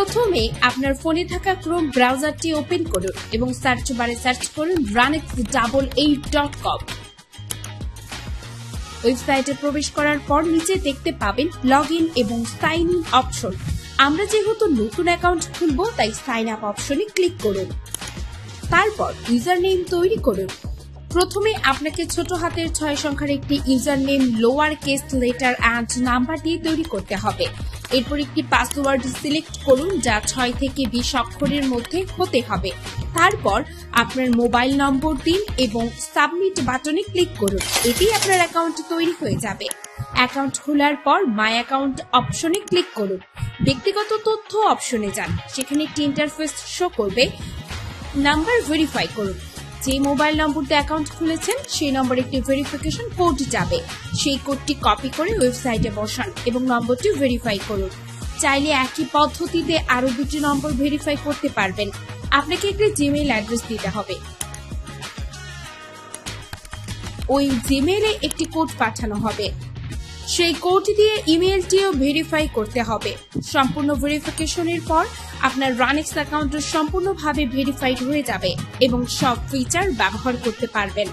প্রথমে আপনার ফোনে থাকা ক্রোম ব্রাউজারটি ওপেন করুন এবং সার্চ বারে সার্চ করুন Ranex double eight dot com ওয়েবসাইটে প্রবেশ করার পর নিচে দেখতে পাবেন লগ ইন এবং সাইন ইন অপশন আমরা যেহেতু নতুন অ্যাকাউন্ট খুলব, তাই সাইন আপ অপশনে ক্লিক করুন। তারপর ইউজার নেম তৈরি করুন। প্রথমে আপনাকে ছোট হাতের ছয় সংখ্যার একটি user name lower case letter and number দিয়ে তৈরি করতে হবে। এরপর একটি পাসওয়ার্ড সিলেক্ট করুন, যা ছয় থেকে বিশ অক্ষরের মধ্যে হতে হবে। তারপর আপনার মোবাইল নম্বর দিন এবং সাবমিট বাটনে ক্লিক করুন। এতেই আপনার অ্যাকাউন্ট তৈরি হয়ে যাবে। অ্যাকাউন্ট খোলার পর মাই অ্যাকাউন্ট অপশনে ক্লিক করুন। ব্যক্তিগত তথ্য অপশনে যান। সেখানে একটি ইন্টারফেস শো করবে। নাম্বার ভেরিফাই করুন। যে মোবাইল নম্বর দিয়ে অ্যাকাউন্ট খুলেছেন, সেই নম্বরে একটি ভেরিফিকেশন কোড যাবে। সেই কোডটি কপি করে ওয়েবসাইটে বসান এবং নম্বরটি ভেরিফাই করুন। চাইলে একই পদ্ধতিতে আরও দুটি নম্বর ভেরিফাই করতে পারবেন। আপনাকে একটি জিমেইল অ্যাড্রেস দিতে হবে। ওই জিমেইলে একটি কোড পাঠানো হবে। সেই কোডটি দিয়ে ইমেলটিও ভেরিফাই করতে হবে। সম্পূর্ণ ভেরিফিকেশনের পর আপনার রানেক্স অ্যাকাউন্ট সম্পূর্ণভাবে ভেরিফাইড হয়ে যাবে এবং সব ফিচার ব্যবহার করতে পারবেন।